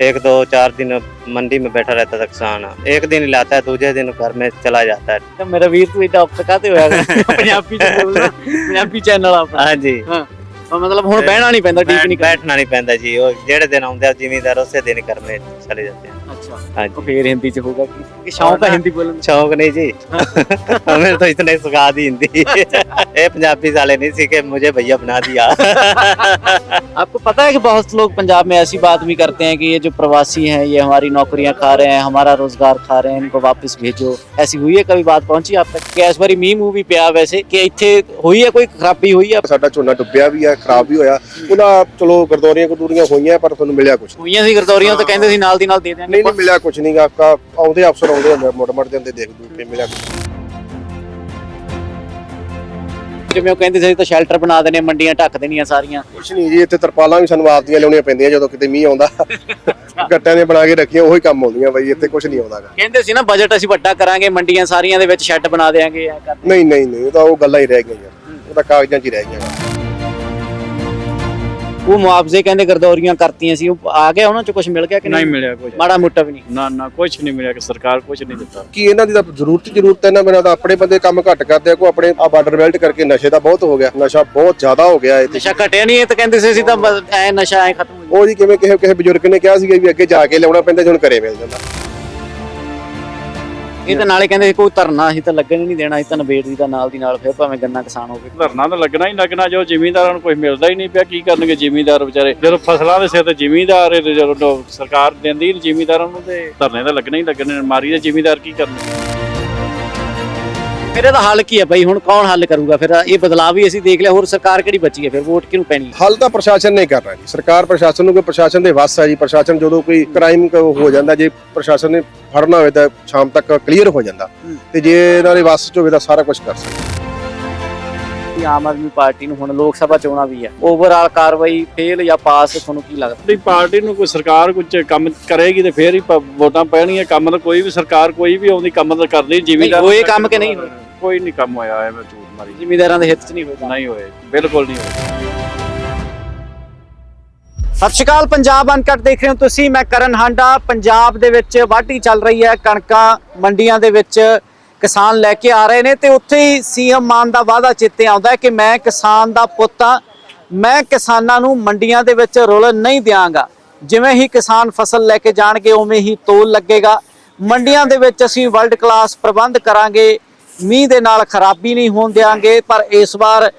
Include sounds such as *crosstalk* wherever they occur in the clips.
एक दो चार दिन मंडी में बैठा रहता था किसान एक दिन लाता है दूसरे दिन घर में चला जाता है ਤਾਂ ਮੇਰਾ ਵੀਰ ਤੂੰ ਇਦਾਂ ਅਪਸਕਾਤੇ ਹੋਇਆ ਕਰਦਾ। ਪੰਜਾਬੀ ਚ ਬੋਲਦਾ ਪੰਜਾਬੀ ਚੈਨਲ ਆਪਣਾ हाँ जी ਹਾਂ ਤਾਂ ਮਤਲਬ ਹੁਣ ਬਹਿਣਾ ਨਹੀਂ ਪੈਂਦਾ ਠੀਕ ਨਹੀਂ बैठ- बैठना नहीं पैंदा जी वो जेड़े दिन आते जिमीदार उसे दिन घर में चले जाते हैं ਅੱਛਾ हाँ ਉਹ जी ਫੇਰ ਹਿੰਦੀ ਚ ਹੋਊਗਾ ਕੀ ਕਿ ਸ਼ੌਂਕ ਹੈ ਹਿੰਦੀ ਬੋਲਣ ਦਾ शौक नहीं जी हमें तो इतने सिखा दी हिंदी ये पंजाबी साले नहीं सीखे मुझे भैया बना दिया आपको पता है कि बहुत लोग पंजाब में ऐसी बात भी करते हैं कि ये जो प्रवासी हैं ये हमारी नौकरियां खा रहे हैं हमारा रोजगार खा रहे हैं इनको वापस भेजो ऐसी हुई है कभी बात पहुंची आप तक कि इस बारी मीह ਮੂੰਹ ਵੀ ਪਿਆ ਵੈਸੇ ਕਿ ਇੱਥੇ ਹੋਈ ਹੈ ਕੋਈ ਖਰਾਬੀ ਹੋਈ ਹੈ ਸਾਡਾ ਝੋਨਾ ਡੁੱਬਿਆ ਵੀ ਆ ਖਰਾਬ ਵੀ ਹੋਇਆ ਉਹਨਾਂ ਚਲੋ ਗਰਦੌਰੀਆਂ ਗਦੂਰੀਆਂ ਹੋਈਆਂ ਪਰ ਤੁਹਾਨੂੰ ਮਿਲਿਆ ਕੁਝ ਹੋਈਆਂ ਸੀ ਗਰਦੌਰੀਆਂ ਤਾਂ ਕਹਿੰਦੇ ਸੀ ਨਾਲ ਦੀ ਨਾਲ ਦੇ ਦਿਆਂਗੇ ਨਹੀਂ ਮਿਲਿਆ ਕੁਝ ਨਹੀਂ ਆਪਕਾ ਆਉਂਦੇ ਅਫਸਰ ਆਉਂਦੇ ਹੁੰਦੇ ਮੋੜ ਮੋੜ ਜਾਂਦੇ ਦੇਖ ਦੂ ਕੇ ਮਿਲਿਆ ਕੁਛ। ਜਿਵੇਂ ਉਹ ਕਹਿੰਦੇ ਸੀ ਤਾਂ ਸ਼ੈਲਟਰ ਬਣਾ ਦੇਣੇ ਮੰਡੀਆਂ ਢੱਕ ਦੇਣੀਆਂ ਸਾਰੀਆਂ। ਕੁਛ ਨਹੀਂ ਜੀ ਇੱਥੇ ਤਰਪਾਲਾਂ ਵੀ ਸਾਨੂੰ ਆਪਦੀਆਂ ਲਿਆਉਣੀਆਂ ਪੈਂਦੀਆਂ ਜਦੋਂ ਕਿਤੇ ਮੀਂਹ ਆਉਂਦਾ। ਗੱਟਿਆਂ ਦੇ ਬਣਾ ਕੇ ਰੱਖੀਆਂ ਉਹੀ ਕੰਮ ਆਉਂਦੀਆਂ ਬਈ ਇੱਥੇ ਕੁਝ ਨਹੀਂ ਆਉਂਦਾਗਾ। ਕਹਿੰਦੇ ਸੀ ਨਾ ਬਜਟ ਅਸੀਂ ਵੱਡਾ ਕਰਾਂਗੇ ਮੰਡੀਆਂ ਸਾਰੀਆਂ ਦੇ ਵਿੱਚ ਸ਼ੈੱਡ ਬਣਾ ਦੇਾਂਗੇ ਨਹੀਂ ਨਹੀਂ ਨਹੀਂ ਉਹ ਤਾਂ ਉਹ ਗੱਲਾਂ ਹੀ ਰਹਿ ਗਈਆਂ। ਯਾਰ ਉਹ ਤਾਂ ਕਾਗਜ਼ਾਂ 'ਚ ਹੀ ਰਹਿ ਗਈਆਂ। ਉਹ ਮੁਆਵਜ਼ੇ ਕਹਿੰਦੇ ਗਰਦੌਰੀਆਂ ਕਰਤੀਆਂ ਸੀ ਉਹ ਆ ਗਿਆ ਉਹਨਾਂ ਚ ਕੁਝ ਮਿਲ ਗਿਆ ਕਿ ਨਹੀਂ ਮਿਲਿਆ ਕੁਝ ਮਾੜਾ ਮੋਟਾ ਵੀ ਨਹੀਂ। ਨਾ ਨਾ ਕੁਝ ਨਹੀਂ ਮਿਲਿਆ ਕਿ ਸਰਕਾਰ ਕੁਝ ਨਹੀਂ ਦਿੱਤਾ। ਕੀ ਇਹਨਾਂ ਦੀ ਤਾਂ ਜ਼ਰੂਰਤ ਜ਼ਰੂਰਤ ਹੈ ਇਹਨਾਂ ਬਿਨਾਂ ਤਾਂ ਆਪਣੇ ਬੰਦੇ ਕੰਮ ਘੱਟ ਕਰਦੇ ਆ ਕੋ ਆਪਣੇ ਆ ਬਾਰਡਰ ਬੈਲਟ ਕਰਕੇ ਨਸ਼ੇ ਦਾ ਬਹੁਤ ਹੋ ਗਿਆ ਨਸ਼ਾ ਬਹੁਤ ਜ਼ਿਆਦਾ ਹੋ ਗਿਆ ਇੱਥੇ। ਨਸ਼ਾ ਘਟਿਆ ਨਹੀਂ ਇਹ ਤਾਂ ਕਹਿੰਦੇ ਸੀ ਅਸੀਂ ਤਾਂ ਐ ਨਸ਼ਾ ਐ ਖਤਮ ਹੋ ਜਾਊ। ਉਹ ਜੀ ਕਿਵੇਂ ਕਿਸੇ ਕਿਸੇ ਬਜ਼ੁਰਗ ਨੇ ਕਿਹਾ ਸੀਗਾ ਵੀ ਅੱਗੇ ਜਾ ਕੇ ਲਿਆਉਣਾ ਪੈਂਦਾ ਹੁਣ ਘਰੇ ਮਿਲ ਜਾਂਦਾ। ਇਹ ਤਾਂ ਨਾਲੇ ਕਹਿੰਦੇ ਸੀ ਕੋਈ ਧਰਨਾ ਅਸੀਂ ਤਾਂ ਲੱਗਣ ਹੀ ਨਹੀਂ ਦੇਣਾ, ਅਸੀਂ ਤਾਂ ਨਵੇੜ ਦੀ ਦਾ ਨਾਲ ਦੀ ਨਾਲ, ਫਿਰ ਭਾਵੇਂ ਗੰਨਾ ਕਿਸਾਨ ਹੋਵੇ। ਧਰਨਾ ਤਾਂ ਲੱਗਣਾ ਹੀ ਲੱਗਣਾ, ਜੋ ਜ਼ਿਮੀਂਦਾਰਾਂ ਨੂੰ ਕੁਝ ਮਿਲਦਾ ਹੀ ਨਹੀਂ ਪਿਆ, ਕੀ ਕਰਨਗੇ ਜ਼ਿਮੀਂਦਾਰ ਵਿਚਾਰੇ? ਜਦੋਂ ਫਸਲਾਂ ਦੇ ਸਿਰ ਤੇ ਜ਼ਿਮੀਂਦਾਰ ਹੈ ਜਦੋਂ ਸਰਕਾਰ ਦਿੰਦੀ ਨਹੀਂ ਜ਼ਿਮੀਂਦਾਰਾਂ ਨੂੰ ਤੇ ਧਰਨੇ ਤਾਂ ਲੱਗਣੇ ਹੀ ਲੱਗਣੇ ਮਾਰੀ ਦੇ ਜ਼ਿਮੀਂਦਾਰ ਕੀ ਕਰਨਗੇ? ਫਿਰ ਇਹਦਾ ਹੱਲ ਕੀ ਹੈ ਬਾਈ? ਹੁਣ ਕੌਣ ਹੱਲ ਕਰੂਗਾ? ਫਿਰ ਇਹ ਬਦਲਾਅ ਵੀ ਅਸੀਂ ਦੇਖ ਲਿਆ ਹੋਰ ਸਰਕਾਰ ਕਿਹੜੀ ਬਚੀ ਹੈ ਫਿਰ ਵੋਟ ਕਿਹਨੂੰ ਪੈਣੀ ਹੈ? ਹੱਲ ਤਾਂ ਪ੍ਰਸ਼ਾਸਨ ਨੇ ਕਰਨਾ ਜੀ। ਸਰਕਾਰ ਪ੍ਰਸ਼ਾਸਨ ਨੂੰ ਕੋਈ ਪ੍ਰਸ਼ਾਸਨ ਦੇ ਵੱਸ ਹੈ ਜੀ। ਪ੍ਰਸ਼ਾਸਨ ਜਦੋਂ ਕੋਈ ਕ੍ਰਾਈਮ ਹੋ ਜਾਂਦਾ ਜੇ ਪ੍ਰਸ਼ਾਸਨ ਨੇ ਫੜਨਾ ਹੋਵੇ ਤਾਂ ਸ਼ਾਮ ਤੱਕ ਕਲੀਅਰ ਹੋ ਜਾਂਦਾ। ਤੇ ਜੇ ਇਹਨਾਂ ਦੇ ਵੱਸ ਚ ਹੋਵੇ ਤਾਂ ਸਾਰਾ ਕੁਝ ਕਰ ਸਕਦੇ। ਕਿ ਆਮ ਆਦਮੀ ਪਾਰਟੀ ਨੂੰ ਹੁਣ ਲੋਕ ਸਭਾ ਚੋਣਾਂ ਵੀ ਹੈ। ਓਵਰਆਲ ਕਾਰਵਾਈ ਫੇਲ ਜਾਂ ਪਾਸ ਤੁਹਾਨੂੰ ਕੀ ਲੱਗਦਾ? ਜਿਹੜੀ ਪਾਰਟੀ ਨੂੰ ਕੋਈ ਸਰਕਾਰ ਕੁਝ ਕੰਮ ਕਰੇਗੀ ਤੇ ਫੇਰ ਹੀ ਵੋਟਾਂ ਪੈਣਗੀਆਂ। ਕੰਮ ਤਾਂ ਕੋਈ ਵੀ ਸਰਕਾਰ ਕੋਈ ਵੀ ਆਉਂਦੀ ਕੰਮ ਤਾਂ ਕਰਦੀ ਜ਼ਿਮੀਂਦਾਰ ਹੋਏ ਕੰਮ ਕਿ ਨਹੀਂ ਹੋਏ? ਕੋਈ ਨਹੀਂ ਕੰਮ ਹੋਇਆ ਐਵੇਂ ਝੂਠ ਮਾਰੀ। ਜ਼ਿਮੀਂਦਾਰਾਂ ਦੇ ਹਿੱਤ 'ਚ ਨਹੀਂ ਹੋਏਗਾ ਨਹੀਂ ਹੋਏ ਬਿਲਕੁਲ ਨਹੀਂ ਹੋਏ ਸਤਿ ਸ਼੍ਰੀ ਅਕਾਲ ਪੰਜਾਬ ਅਨਕਟ ਦੇਖ ਰਹੇ ਹੋ ਤੁਸੀਂ ਮੈਂ ਕਰਨ ਹਾਂਡਾ। ਪੰਜਾਬ ਦੇ ਵਿੱਚ ਵਾਢੀ ਚੱਲ ਰਹੀ ਹੈ ਕਣਕਾਂ ਮੰਡੀਆਂ ਦੇ ਵਿੱਚ ਕਿਸਾਨ ਲੈ ਕੇ ਆ ਰਹੇ ਨੇ ਤੇ ਉੱਥੇ ਹੀ ਸੀਐਮ ਮਾਨ ਦਾ ਵਾਅਦਾ ਚਿੱਤੇ ਆਉਂਦਾ ਹੈ ਕਿ ਮੈਂ ਕਿਸਾਨ ਦਾ ਪੁੱਤ ਹਾਂ ਮੈਂ ਕਿਸਾਨਾਂ ਨੂੰ ਮੰਡੀਆਂ ਦੇ ਵਿੱਚ ਰੁਲਣ ਨਹੀਂ ਦਿਆਂਗਾ। ਜਿਵੇਂ ਹੀ ਕਿਸਾਨ ਫਸਲ ਲੈ ਕੇ ਜਾਣਗੇ ਉਵੇਂ ਹੀ ਤੋਲ ਲੱਗੇਗਾ। ਮੰਡੀਆਂ ਦੇ ਵਿੱਚ ਅਸੀਂ ਵਰਲਡ ਕਲਾਸ ਪ੍ਰਬੰਧ ਕਰਾਂਗੇ ਮੀਂਹ ਦੇ ਨਾਲ ਖਰਾਬੀ ਨਹੀਂ ਹੋਣ ਦਿਆਂਗੇ ਪਰ ਇਸ ਵਾਰ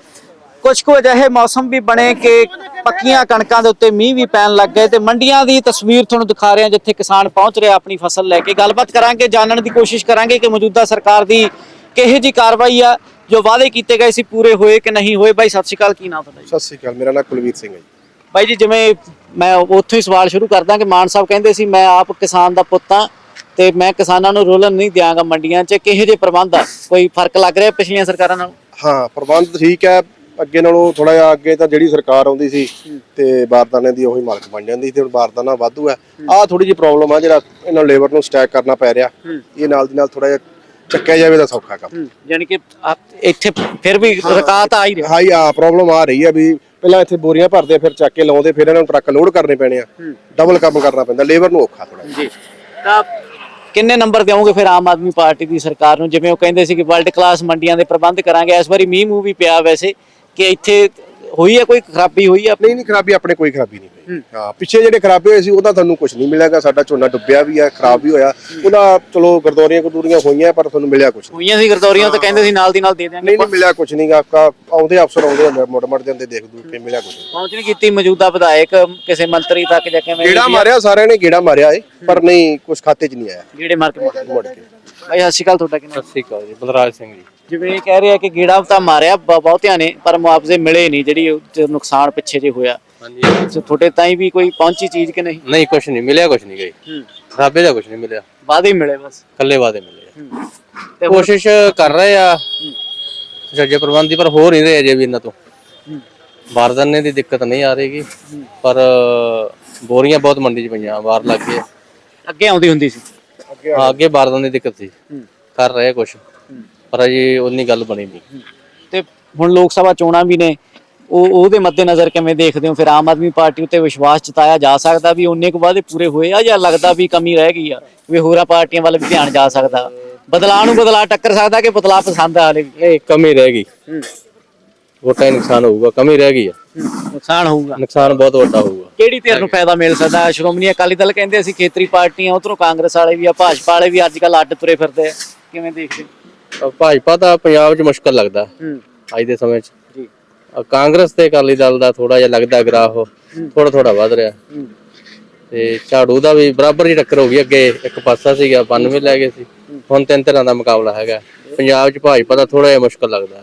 ਕੁਝ ਕੁ ਅਜਿਹੇ ਮੌਸਮ ਵੀ ਬਣੇ ਕਿ ਪੱਕੀਆਂ ਕਣਕਾਂ ਦੇ ਉੱਤੇ ਮੀਂਹ ਵੀ ਪੈਣ ਲੱਗ ਗਏ ਤੇ ਮੰਡੀਆਂ ਦੀ ਤਸਵੀਰ ਤੁਹਾਨੂੰ ਦਿਖਾ ਰਹੇ ਹਾਂ ਜਿੱਥੇ ਕਿਸਾਨ ਪਹੁੰਚ ਰਿਹਾ ਆਪਣੀ ਫਸਲ ਲੈ ਕੇ। ਗੱਲਬਾਤ ਕਰਾਂਗੇ ਜਾਣਨ ਦੀ ਕੋਸ਼ਿਸ਼ ਕਰਾਂਗੇ ਕਿ ਮੌਜੂਦਾ ਸਰਕਾਰ ਦੀ ਕਿਹੋ ਜੀ ਕਾਰਵਾਈ ਆ ਜੋ ਵਾਅਦੇ ਕੀਤੇ ਗਏ ਸੀ ਪੂਰੇ ਹੋਏ ਕਿ ਨਹੀਂ ਹੋਏ। ਬਾਈ ਸਤਿ ਸ਼੍ਰੀ ਅਕਾਲ ਕੀ ਨਾਮ ਤੁਹਾਡਾ ਜੀ? ਸਤਿ ਸ੍ਰੀ ਅਕਾਲ ਮੇਰਾ ਨਾਮ ਕੁਲਵੀਰ ਸਿੰਘ ਹੈ ਜੀ। ਬਾਈ ਜੀ ਜਿਵੇਂ ਮੈਂ ਉੱਥੋਂ ਹੀ ਸਵਾਲ ਸ਼ੁਰੂ ਕਰਦਾ ਕਿ ਮਾਨ ਸਾਹਿਬ ਕਹਿੰਦੇ ਸੀ ਮੈਂ ਆਪ ਕਿਸਾਨ ਦਾ ਪੁੱਤ ਹਾਂ ਤੇ ਮੈਂ ਕਿਸਾਨਾਂ ਨੂੰ ਰੋਲਣ ਨਹੀਂ ਦਿਆਂਗਾ ਮੰਡੀਆਂ 'ਚ ਕਿਹੋ ਜਿਹੇ ਪ੍ਰਬੰਧ ਆ? ਕੋਈ ਫ਼ਰਕ ਲੱਗ ਰਿਹਾ ਪਿਛਲੀਆਂ ਸਰਕਾਰਾਂ ਨਾਲ? ਹਾਂ ਪ੍ਰਬੰਧ ਠੀਕ ਹੈ ਅੱਗੇ ਨਾਲੋਂ ਥੋੜਾ ਜਿਹਾ ਅੱਗੇ ਤਾਂ ਜਿਹੜੀ ਸਰਕਾਰ ਆਉਂਦੀ ਸੀ ਤੇ ਬਾਰਦਾਨੇ ਦੀ ਉਹੀ ਮਾਲਕ ਬਣ ਜਾਂਦੀ ਸੀ ਤੇ ਹੁਣ ਬਾਰਦਾਨਾ ਵਾਧੂ ਹੈ। ਆਹ ਥੋੜੀ ਜਿਹੀ ਪ੍ਰੋਬਲਮ ਆ ਜਿਹੜਾ ਇਹਨਾਂ ਲੇਬਰ ਨੂੰ ਸਟੈਕ ਕਰਨਾ ਪੈ ਰਿਹਾ। ਇਹ ਨਾਲ ਦੀ ਨਾਲ ਥੋੜਾ ਜਿਹਾ ਚੱਕਿਆ ਜਾਵੇ ਤਾਂ ਸੌਖਾ ਕੰਮ। ਯਾਨੀ ਕਿ ਆਪ- ਇੱਥੇ ਫਿਰ ਵੀ ਰਕਾਤ ਆ ਹੀ ਰਿਹਾ। ਹਾਈ ਆ ਪ੍ਰੋਬਲਮ ਆ ਰਹੀ ਹੈ ਵੀ ਪਹਿਲਾਂ ਇੱਥੇ ਬੋਰੀਆਂ ਭਰਦੇ ਫਿਰ ਚੱਕ ਕੇ ਲਾਉਂਦੇ ਫਿਰ ਇਹਨਾਂ ਨੂੰ ਟਰੱਕ ਲੋਡ ਕਰਨੇ ਪੈਣੇ ਆ। ਡਬਲ ਕੰਮ ਕਰਨਾ ਪੈਂਦਾ ਲੇਬਰ ਨੂੰ ਔਖਾ ਥੋੜਾ ਜੀ। ਤਾਂ ਕਿੰਨੇ ਨੰਬਰ ਦਿਓਗੇ ਫਿਰ ਆਮ ਆਦਮੀ ਪਾਰਟੀ ਦੀ ਸਰਕਾਰ ਨੂੰ? ਜਿਵੇਂ ਉਹ ਕਹਿੰਦੇ ਸੀ ਕਿ ਵਰਲਡ ਕਲਾਸ ਮੰਡੀਆਂ ਦੇ ਪ੍ਰਬੰਧ ਕਰਾਂਗੇ। ਇਸ ਵਾਰੀ ਮੀਂਹ ਮੂੰਹ ਵੀ ਪਿਆ ਵੈਸੇ ਕਿ ਇੱਥੇ ਹੋਈ ਹੈ ਕੋਈ ਖਰਾਬੀ ਹੋਈ ਹੈ ਨਹੀਂ ਨਹੀਂ ਖਰਾਬੀ ਆਪਣੇ ਕੋਈ ਖਰਾਬੀ ਨਹੀਂ ਹੋਈ। ਹਾਂ। ਪਿੱਛੇ ਜਿਹੜੇ ਖਰਾਬੇ ਹੋਏ ਸੀ ਉਹਦਾ ਤੁਹਾਨੂੰ ਕੁਝ ਨਹੀਂ ਮਿਲਿਆਗਾ ਸਾਡਾ ਝੋਨਾ ਡੁੱਬਿਆ ਵੀ ਆ ਖਰਾਬ ਵੀ ਹੋਇਆ। ਉਹਨਾਂ ਚਲੋ ਗਰਦੌਰੀਆਂ ਗਦੂਰੀਆਂ ਹੋਈਆਂ ਪਰ ਤੁਹਾਨੂੰ ਮਿਲਿਆ ਕੁਝ ਹੋਈਆਂ ਸੀ ਗਰਦੌਰੀਆਂ ਤਾਂ ਕਹਿੰਦੇ ਸੀ ਨਾਲ ਦੀ ਨਾਲ ਦੇ ਦਿਆਂਗੇ ਨਹੀਂ ਨਹੀਂ ਮਿਲਿਆ ਕੁਝ ਨਹੀਂ ਆਪਕਾ ਆਉਂਦੇ ਅਫਸਰ ਆਉਂਦੇ ਹੁੰਦੇ ਮੋੜ ਮੋੜ ਜਾਂਦੇ ਦੇਖ ਦੂ ਕੇ ਮਿਲਿਆ ਕੁਝ ਪਹੁੰਚ ਨਹੀਂ ਕੀਤੀ ਮੌਜੂਦਾ ਵਿਧਾਇਕ ਕਿਸੇ ਮੰਤਰੀ ਤੱਕ ਜਾਂ ਕਿਵੇਂ ਗੇੜਾ ਮਾਰਿਆ ਸਾਰਿਆਂ ਨੇ ਗੇੜਾ ਮਾਰਿਆ ਏ ਪਰ ਨਹੀਂ ਕੁਝ ਖਾਤੇ 'ਚ ਨਹੀਂ ਆਇਆ। ਗੇੜੇ ਮਾਰ ਕੇ। ਮੁੜ ਕੇ। ਬਾਈ ਸਤਿ ਸ਼੍ਰੀ ਅਕਾਲ ਤੁਹਾਡਾ ਕਿੰਨਾ ਸਤਿ ਸ਼੍ਰੀ ਅਕਾਲ ਜੀ ਬਲਰਾਜ ਸਿੰਘ ਜੀ। ਜਿਵੇਂ ਇਹ ਕਹਿ ਰਿਹਾ ਕਿ ਗੇੜਾ ਤਾਂ ਮਾਰਿਆ ਬ- ਬਹੁਤਿਆਂ ਨੇ ਪਰ ਮੁਆਵਜ਼ੇ ਮਿਲੇ ਨਹੀਂ ਜਿਹੜੀ ਉਹ 'ਚ ਨੁਕਸਾਨ ਪਿੱਛੇ ਜੇ ਹੋਇਆ। ਹਾਂਜੀ ਤੇ ਤੁਹਾਡੇ ਤਾਈਂ ਵੀ ਕੋਈ ਪਹੁੰਚੀ ਚੀਜ਼ ਕਿ ਨਹੀਂ? ਨਹੀਂ ਕੁਛ ਨਹੀਂ ਮਿਲਿਆ ਕੁਛ ਨਹੀਂ ਗਈ। ਹੂੰ। ਖਰਾਬੇ ਦਾ ਕੁਛ ਨਹੀਂ ਮਿਲਿਆ। ਵਾਅਦੇ ਹੀ ਮਿਲੇ ਬਸ। ਕੱਲੇ ਵਾਦੇ ਮਿਲੇ ਹੂੰ। ਤੇ ਹੁਣ- ਕੋਸ਼ਿਸ਼ ਕਰ ਰਹੇ ਆ। ਜੱਜੇ ਪ੍ਰਬੰਧੀ ਪਰ ਹੋ ਨਹੀਂ ਰਹੇ ਅਜੇ ਵੀ ਇਹਨਾਂ ਤੋਂ। ਹੂੰ। ਬਾਰਦਾਨੇ ਦੀ ਦਿੱਕਤ ਨਹੀਂ ਆ ਰਹੀਗੀ ਪਰ ਬੋਰੀਆਂ ਬਹੁਤ ਮੰਡੀ 'ਚ ਪਈਆਂ ਬਾਹਰ ਲੱਗ ਗਏ। ਅੱਗੇ ਆਉਂਦੀ ਹੁੰਦੀ ਸੀ। ਹਾਂ ਅੱਗੇ ਬਾਰਦਾਨੇ ਦੀ ਦਿੱਕਤ ਸੀ। ਕਰ ਰਹੇ ਕੁਛ। ਪਰ ਅਜੇ ਉਨੀ ਗੱਲ ਬਣੀ ਨਹੀਂ। ਤੇ ਹੁਣ ਲੋਕ ਸਭਾ ਚੋਣਾਂ ਵੀ ਨੇ। ਉਹ ਉਹਦੇ ਮੱਦੇਨਜ਼ਰ ਕਿਵੇਂ ਦੇਖਦੇ ਹੋ? ਫਿਰ ਆਮ ਆਦਮੀ ਪਾਰਟੀ ਉੱਤੇ ਵਿਸ਼ਵਾਸ ਜਤਾਇਆ ਜਾ ਸਕਦਾ ਵੀ ਉਹਨੇ ਕੁ ਵਾਅਦੇ ਪੂਰੇ ਹੋਏ ਆ ਜਾਂ ਲੱਗਦਾ ਵੀ ਕਮੀ ਰਹਿ ਗਈ ਆ? ਵੀ ਹੋਰਾਂ ਪਾਰਟੀਆਂ ਵੱਲ ਵੀ ਧਿਆਨ ਜਾ ਸਕਦਾ। ਬਦਲਾਅ ਨੂੰ ਬਦਲਾਅ ਟੱਕਰ ਸਕਦਾ ਕਿ ਬਦਲਾਅ ਪਸੰਦ ਆ ਹਾਲੇ ਵੀ ਨਹੀਂ ਕਮੀ ਰਹਿ ਗਈ। ਵੋਟਾਂ ਹੀ ਨੁਕਸਾਨ ਹੋਊਗਾ। ਕਮੀ ਰਹਿ ਗਈ ਆ। ਨੁਕਸਾਨ ਹੋਊਗਾ। ਨੁਕਸਾਨ ਬਹੁਤ ਵੱਡਾ ਹੋਊਗਾ। ਕਿਹੜੀ ਧਿਰ ਨੂੰ ਫਾਇਦਾ ਮਿਲ ਸਕਦਾ? ਸ਼੍ਰੋਮਣੀ ਅਕਾਲੀ ਦਲ ਕਹਿੰਦੇ ਅਸੀਂ ਖੇਤਰੀ ਪਾਰਟੀਆਂ ਉਧਰੋਂ ਕਾਂਗਰਸ ਵਾਲੇ ਵੀ ਆ ਭਾਜਪਾ ਵਾਲੇ ਵੀ ਅੱਜ ਕੱਲ ਅੱਡ ਤੁਰੇ ਫਿਰਦੇ ਆ। ਕਿਵੇਂ ਦੇਖਦੇ? ਅਹ ਭਾਜਪਾ ਤਾਂ ਪੰਜਾਬ 'ਚ ਮੁਸ਼ਕਲ ਲੱਗਦਾ। ਹੂੰ। ਅੱਜ ਦੇ ਸਮੇਂ 'ਚ। ਜੀ। ਅਹ ਕਾਂਗਰਸ ਤੇ ਅਕਾਲੀ ਦਲ ਦਾ ਥੋੜਾ ਜਿਹਾ ਲੱਗਦਾ ਗ੍ਰਾਫ। ਥੋੜਾ ਥੋੜਾ ਵੱਧ ਰਿਹਾ। ਹੂੰ। ਤੇ ਝਾੜੂ ਦਾ ਵੀ ਬਰਾਬਰ ਹੀ ਟੱਕਰ ਹੋ ਗਈ। ਅੱਗੇ ਇੱਕ ਪਾਸਾ ਸੀਗਾ 92 ਲੈ ਗਏ ਸੀ। ਹੁਣ ਤਿੰਨ ਤਰ੍ਹਾਂ ਦਾ ਮੁਕਾਬਲਾ ਹੈਗਾ। ਪੰਜਾਬ 'ਚ ਭਾਜਪਾ ਦਾ ਥੋੜਾ ਜਿਹਾ ਮੁਸ਼ਕਲ ਲੱਗਦਾ।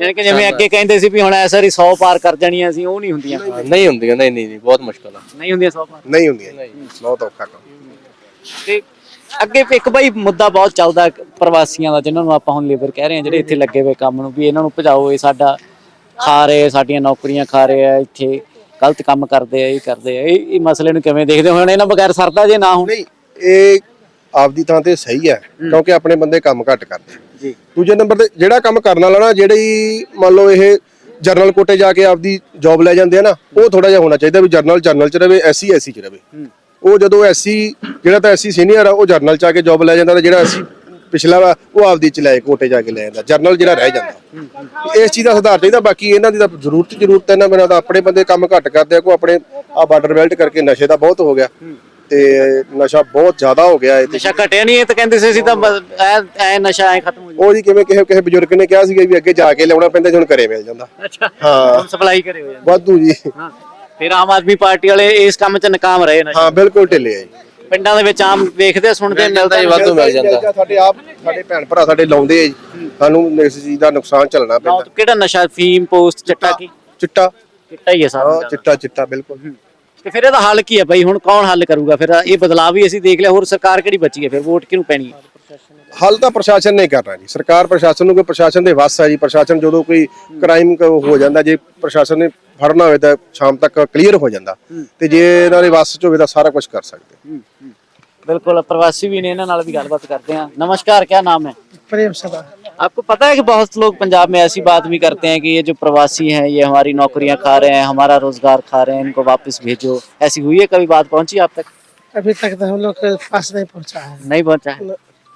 ਯਾਨੀ ਕਿ ਜਿਵੇਂ ਅੱਗੇ ਕਹਿੰਦੇ ਸੀ ਵੀ ਹੁਣ ਐ ਸਾਰੀ 100 ਪਾਰ ਕਰ ਜਾਣੀਆਂ ਸੀ ਉਹ ਨਹੀਂ ਹੁੰਦੀਆਂ। ਨਹੀਂ ਹੁੰਦੀਆਂ ਨਹੀਂ ਨਹੀਂ ਨਹੀਂ, ਬਹੁਤ ਮੁਸ਼ਕਲ ਆ। ਨਹੀਂ ਹੁੰਦੀਆਂ 100 ਪਾਰ? ਨਹੀਂ ਹੁੰਦੀਆਂ। ਬਹੁਤ ਔਖਾ ਕੰਮ। ਤੇ ਅੱਗੇ ਇੱਕ ਬਾਈ ਮੁੱਦਾ ਬਹੁਤ ਚੱਲਦਾ ਹੈ ਪ੍ਰਵਾਸੀਆਂ ਦਾ ਜਿਨ੍ਹਾਂ ਨੂੰ ਆਪਾਂ ਹੁਣ ਲੇਬਰ ਕਹਿ ਰਹੇ ਹਾਂ ਜਿਹੜੇ ਇੱਥੇ ਲੱਗੇ ਹੋਏ ਕੰਮ ਨੂੰ ਵੀ ਇਹਨਾਂ ਨੂੰ ਭਜਾਓ ਇਹ ਸਾਡਾ ਖਾ ਰਹੇ ਸਾਡੀਆਂ ਨੌਕਰੀਆਂ ਖਾ ਰਹੇ ਆ ਇੱਥੇ ਗਲਤ ਕੰਮ ਕਰਦੇ ਆ ਇਹ ਕਰਦੇ ਆ। ਇਹ ਇਹ ਮਸਲੇ ਨੂੰ ਕਿਵੇਂ ਦੇਖਦੇ ਹੋ? ਹੁਣ ਇਹਨਾਂ ਬਗੈਰ ਸਰਦਾ ਜੇ ਨਾ ਹੁਣ। ਨਹੀਂ ਇਹ ਆਪਦੀ ਥਾਂ ਤੇ ਸਹੀ ਹੈ ਕਿਉਂਕਿ ਆਪਣੇ ਬੰਦੇ ਕੰਮ ਘੱਟ ਕਰਦੇ ਜੀ। ਦੂਜੇ ਨੰਬਰ ਤੇ ਜਿਹੜਾ ਕੰਮ ਕਰਨ ਵਾਲਾ ਨਾ ਜਿਹੜੀ ਮੰਨ ਲਓ ਇਹ ਜਰਨਲ ਕੋਟੇ ਜਾ ਕੇ ਆਪਦੀ ਜੌਬ ਲੈ ਜਾਂਦੇ ਆ ਨਾ ਉਹ ਥੋੜਾ ਜਿਹਾ ਹੋਣਾ ਚਾਹੀਦਾ ਵੀ ਜਰਨਲ ਜਰਨਲ ਚ ਰਵੇ ਐਸਸੀ ਐਸਸੀ ਚ ਰਵੇ। ਉਹ ਜਦੋਂ ਐਸਸੀ ਜਿਹੜਾ ਤਾਂ ਐਸਸੀ ਸੀਨੀਅਰ ਆ ਉਹ ਜਰਨਲ ਚ ਆ ਕੇ ਜੌਬ ਲੈ ਜਾਂਦਾ ਤੇ ਜਿਹੜਾ ਐਸਸੀ ਪਿਛਲਾ ਵਾ ਉਹ ਆਪਦੀ ਚ ਲੈ ਕੋਟੇ ਜਾ ਕੇ ਲੈ ਜਾਂਦਾ। ਜਰਨਲ ਜਿਹੜਾ ਰਹਿ ਜਾਂਦਾ। ਇਸ ਚੀਜ਼ ਦਾ ਸੁਧਾਰ ਚਾਹੀਦਾ ਬਾਕੀ ਇਹਨਾਂ ਦੀ ਤਾਂ ਜ਼ਰੂਰਤ ਜ਼ਰੂਰਤ ਹੈ ਇਹਨਾਂ ਬਿਨਾਂ ਤਾਂ ਆਪਣੇ ਬੰਦੇ ਕੰਮ ਘੱਟ ਕਰਦੇ ਆ ਕੋ ਆਪਣੇ ਆ ਬਾਰਡਰ ਬੈਲਟ ਕਰਕੇ ਨਸ਼ੇ ਦਾ ਬਹੁਤ ਹੋ ਗਿਆ। ਤੇ ਨਸ਼ਾ ਬਹੁਤ ਜ਼ਿਆਦਾ ਹੋ ਗਿਆ ਤੇ। ਨਸ਼ਾ ਘਟਿਆ ਨਹੀਂ ਇਹ ਤਾਂ ਕਹਿੰਦੇ ਸੀ ਅਸੀਂ ਤਾਂ ਬਸ ਐ ਐ ਨਸ਼ਾ ਐ ਖਤਮ ਹੋ ਉਹ ਜੀ ਕਿਵੇਂ ਕਿਸੇ ਕਿਸੇ ਬਜ਼ੁਰਗ ਨੇ ਕਿਹਾ ਸੀਗਾ ਵੀ ਅੱਗੇ ਜਾ ਕੇ ਲਿਆਉਣਾ ਪੈਂਦਾ ਜੀ ਹੁਣ ਘਰੇ ਮਿਲ ਜਾਂਦਾ। ਜਾਊ ਅੱਛਾ। ਹਾਂ। ਹੁਣ ਸਪਲਾਈ ਕਰੇ ਹੋ ਜਾਂਦਾ। ਵਾਧੂ ਜੀ। ਹਾਂ। ਫਿਰ ਆਮ ਆਦਮੀ ਪਾਰਟੀ ਵਾਲੇ ਇਸ ਕੰਮ 'ਚ ਨਾਕਾਮ ਰਹੇ ਨਸ਼ਾ। ਹਾਂ ਬਿਲਕੁਲ ਢਿੱਲੇ ਆ ਜੀ। ਪਿੰਡਾਂ ਦੇ ਵਿੱਚ ਆਮ ਵੇਖਦੇ ਸੁਣਦੇ ਮਿਲਦਾ ਹੀ ਵਾਧੂ ਮਿਲ ਜਾਂਦਾ। ਸਾਡੇ ਆਪ ਸਾਡੇ ਭੈਣ ਭਰਾ ਸਾਡੇ ਲਾਉਂਦੇ ਆ ਜੀ। ਸਾਨੂੰ ਇਸ ਚੀਜ਼ ਦਾ ਨੁਕਸਾਨ ਝੱਲਣਾ ਪੈਂਦਾ। ਕਿਹੜਾ ਨਸ਼ਾ ਫੀਮ ਪੋਸਟ ਚਿੱਟਾ ਕੀ? ਚਿੱਟਾ। ਚਿੱਟਾ ਹੀ ਹੈ ਸਾਰਾ ਹਾਂ ਚਿੱਟਾ ਚਿੱਟਾ ਬਿਲਕੁਲ। ਤੇ ਫਿਰ ਇਹਦਾ ਹੱਲ ਕੀ ਹੈ ਭਾਈ ਹੁਣ ਕੌਣ ਹੱਲ ਕਰੂਗਾ? ਫਿਰ ਇਹ ਬਦਲਾਅ ਵੀ ਅਸੀਂ ਦੇਖ ਲਿਆ ਹੋਰ ਸਰਕਾਰ ਕਿਹੜੀ ਬਚੀ ਹੈ? ਫਿਰ ਵੋਟ ਕਿਹਨੂੰ ਪੈਣੀ ਹੈ? ਹੱਲ ਤਾਂ ਪ੍ਰਸ਼ਾਸਨ ਨੇ ਕਰਨਾ ਜੀ। ਸਰਕਾਰ ਪ੍ਰਸ਼ਾਸਨ ਨੂੰ ਕੋਈ ਪ੍ਰਸ਼ਾਸਨ ਦੇ ਵਾਸ ਹੈ ਜੀ। ਪ੍ਰਸ਼ਾਸਨ ਜਦੋਂ ਕੋਈ ਕ੍ਰਾਈਮ ਹੋ ਜਾਂਦਾ ਜੇ ਪ੍ਰਸ਼ਾਸਨ ਨੇ ਫੜਨਾ ਹੋਵੇ ਤਾਂ ਸ਼ਾਮ ਤੱਕ ਕਲੀਅਰ ਹੋ ਜਾਂਦਾ। ਤੇ ਜੇ ਇਹਨਾਂ ਦੇ ਵਾਸ ਚ ਹੋਵੇ ਤਾਂ ਸਾਰਾ ਕੁਝ ਕਰ ਸਕਦੇ। ਬਿਲਕੁਲ ਪ੍ਰਵਾਸੀ ਵੀ ਨੇ ਇਹਨਾਂ ਨਾਲ ਵੀ ਗੱਲਬਾਤ ਕਰਦੇ ਆ ਨਮਸਕਾਰ ਕੀ ਨਾਮ ਹੈ? ਪ੍ਰੇਮ ਸਦਾ आपको पता है कि बहुत लोग पंजाब में ऐसी बात भी करते हैं कि ये जो प्रवासी हैं ये हमारी नौकरियाँ खा रहे हैं हमारा रोज़गार खा रहे हैं इनको वापस भेजो। ऐसी हुई है कभी बात पहुँची आप तक? अभी तक तो हम लोग के पास नहीं पहुँचा है। नहीं पहुँचा है?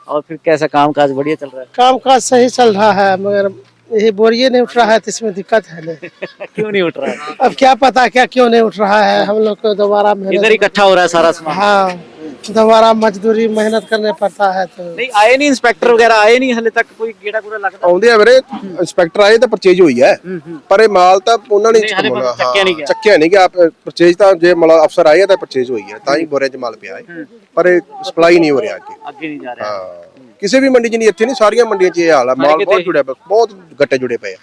और फिर कैसा काम काज बढ़िया चल रहा है? काम काज सही चल रहा है मगर ये बोरिए नहीं उठ रहा है तो इसमें दिक्कत है नहीं। *laughs* क्यों नहीं उठ रहा है? अब क्या पता क्या क्यों नहीं उठ रहा है हम लोग को दोबारा इधर इकट्ठा हो रहा है सारा सामान। हाँ। दोबारा मजदूरी मेहनत करने पड़ता है तो नहीं आए नहीं इंस्पेक्टर वगैरह आए नहीं हले तक कोई गेड़ा कूड़ा लगता ਆਉਂਦੇ ਆ ਵੀਰੇ ਇੰਸਪੈਕਟਰ ਆਏ ਤਾਂ ਪਰਚੇਜ ਹੋਈ ਹੈ ਪਰ ਇਹ ਮਾਲ ਤਾਂ ਉਹਨਾਂ ਨੇ ਨਹੀਂ, ਹਾਲੇ ਚੁਕਾਉਣਾ, ਚੱਕਿਆ ਨਹੀਂ ਗਿਆ। ਚੱਕਿਆ ਨਹੀਂ ਗਿਆ ਪਰਚੇਜ ਤਾਂ ਜੇ ਮਤਲਬ ਅਫਸਰ ਆਏ ਆ ਤਾਂ ਪਰਚੇਜ ਹੋਈ ਹੈ ਤਾਂ ਹੀ ਬੋਰੇ 'ਚ ਮਾਲ ਪਿਆ ਹੈ ਪਰ ਇਹ ਸਪਲਾਈ ਨਹੀਂ ਹੋ ਰਿਹਾ ਅੱਗੇ आगे नहीं जा रहा है ਹਾਂ ਕਿਸੇ ਵੀ ਮੰਡੀ 'ਚ ਨਹੀਂ ਇੱਥੇ ਨਹੀਂ ਸਾਰੀਆਂ ਮੰਡੀਆਂ 'ਚ ਇਹ ਹਾਲ ਆ। ਮਾਲ ਬਹੁਤ ਜੁੜਿਆ ਪਿਆ ਬਹੁਤ ਗੱਟੇ ਜੁੜੇ ਪਏ ਆ।